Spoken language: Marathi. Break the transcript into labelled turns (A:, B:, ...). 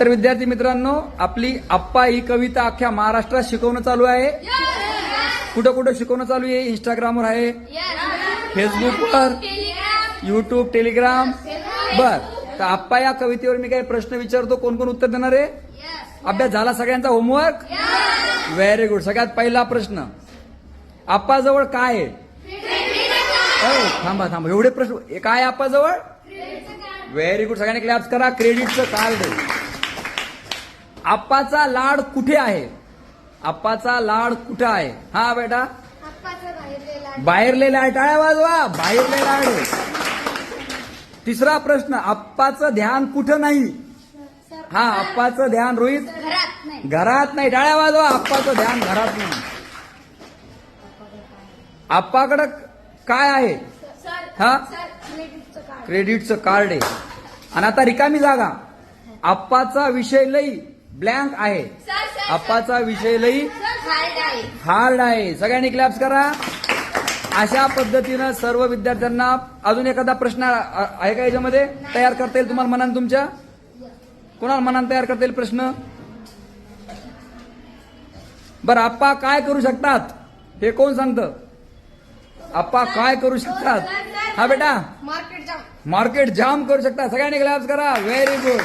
A: तर विद्यार्थी मित्रांनो आपली आप्पा ही कविता अख्ख्या महाराष्ट्रात शिकवणं चालू आहे. कुठं कुठं शिकवणं चालू आहे? इंस्टाग्रामवर आहे. फेसबुकवर युट्यूब टेलिग्राम बर. तर आप्पा या कवितेवर मी काही प्रश्न विचारतो. कोण कोण उत्तर देणार आहे? अभ्यास झाला सगळ्यांचा होमवर्क व्हेरी गुड सगळ्यात पहिला प्रश्न. आप्पाजवळ काय आहे? थांबा थांबा. एवढे प्रश्न काय आप्पाजवळ? व्हेरी गुड सगळ्यांनी क्लॅप्स करा. क्रेडिटचं कार्ड आहे. आप्पाचा लाड कुठे आहे? आप्पाचा लाड कुठे आहे? हा बेटा. बाहेरले लाड. टाळ्या वाजवा. बाहेरले लाड. तिसरा प्रश्न आप्पाचं ध्यान कुठं नाही? हा आप्पाचं ध्यान रोहित?
B: घरात नाही.
A: घरात नाही. टाळ्या वाजवा. आप्पाचं ध्यान घरात नाही. आप्पाकडं काय आहे? हा? क्रेडिटचं कार्ड आहे. आणि आता रिकामी जागा. आप्पाचा विषय लई ब्लँक आहे. आप्पाचा विषय लई हार्ड आहे. सगळ्यांनी क्लॅप्स करा. अशा पद्धतीनं सर्व विद्यार्थ्यांना अजून एखादा प्रश्न आहे का याच्यामध्ये? तयार करता येईल तुम्हाला मनान तुमच्या? कोणाला मनान तयार करता येईल प्रश्न? बरं आप्पा काय करू शकतात? हे कोण सांगतं? आप्पा काय करू शकतात? हा बेटा?
B: मार्केट जाम.
A: मार्केट जाम करू शकता सगळ्यांनी क्लॅप्स करा. Very good